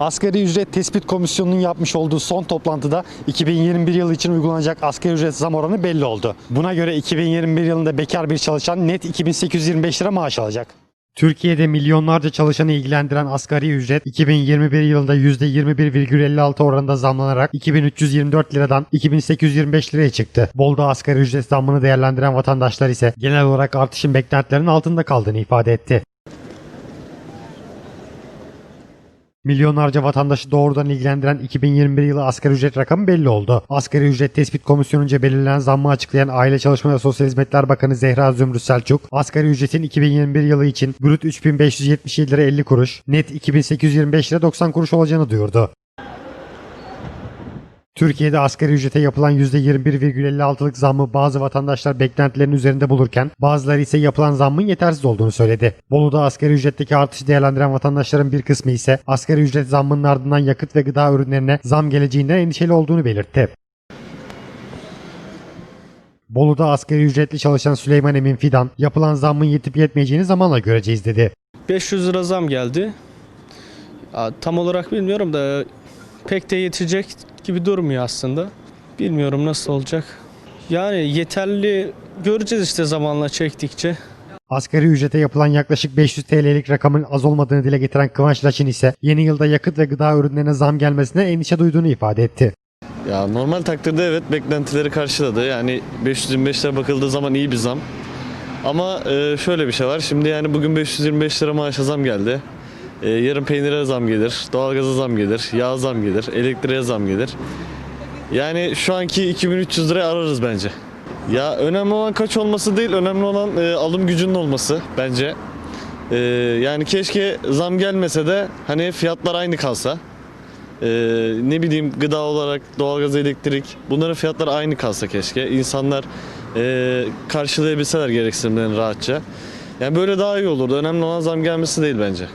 Asgari ücret tespit komisyonunun yapmış olduğu son toplantıda 2021 yılı için uygulanacak asgari ücret zam oranı belli oldu. Buna göre 2021 yılında bekar bir çalışan net 2825 lira maaş alacak. Türkiye'de milyonlarca çalışanı ilgilendiren asgari ücret 2021 yılında %21,56 oranında zamlanarak 2324 liradan 2825 liraya çıktı. Bolu'da asgari ücret zammını değerlendiren vatandaşlar ise genel olarak artışın beklentilerinin altında kaldığını ifade etti. Milyonlarca vatandaşı doğrudan ilgilendiren 2021 yılı asgari ücret rakamı belli oldu. Asgari ücret tespit komisyonunca belirlenen zammı açıklayan Aile Çalışma ve Sosyal Hizmetler Bakanı Zehra Zümrüt Selçuk, asgari ücretin 2021 yılı için brüt 3577 lira 50 kuruş, net 2825 lira 90 kuruş olacağını duyurdu. Türkiye'de asgari ücrete yapılan %21,56'lık zammı bazı vatandaşlar beklentilerin üzerinde bulurken bazıları ise yapılan zammın yetersiz olduğunu söyledi. Bolu'da asgari ücretteki artışı değerlendiren vatandaşların bir kısmı ise asgari ücret zammının ardından yakıt ve gıda ürünlerine zam geleceğinden endişeli olduğunu belirtti. Bolu'da asgari ücretli çalışan Süleyman Emin Fidan, yapılan zammın yetip yetmeyeceğini zamanla göreceğiz dedi. 500 lira zam geldi. Tam olarak bilmiyorum da pek de yetecek gibi durmuyor aslında. Bilmiyorum nasıl olacak. Yani yeterli göreceğiz işte zamanla çektikçe. Asgari ücrete yapılan yaklaşık 500 TL'lik rakamın az olmadığını dile getiren Kıvanç Laçin ise yeni yılda yakıt ve gıda ürünlerine zam gelmesine endişe duyduğunu ifade etti. Ya normal takdirde evet beklentileri karşıladı. Yani 525 lira bakıldığı zaman iyi bir zam. Ama e, şöyle bir şey var. Şimdi yani bugün 525 lira maaşa zam geldi. E, yarın peynire zam gelir, doğalgaza zam gelir, yağ zam gelir, elektriğe zam gelir. Yani şu anki 2300 liraya ararız bence. Ya önemli olan kaç olması değil, önemli olan e, alım gücünün olması bence. E, yani keşke zam gelmese de hani fiyatlar aynı kalsa. Ee, ne bileyim gıda olarak doğalgaz, elektrik bunların fiyatları aynı kalsa keşke. İnsanlar e, karşılayabilseler gereksinimlerini rahatça. Yani böyle daha iyi olurdu. Önemli olan zam gelmesi değil bence.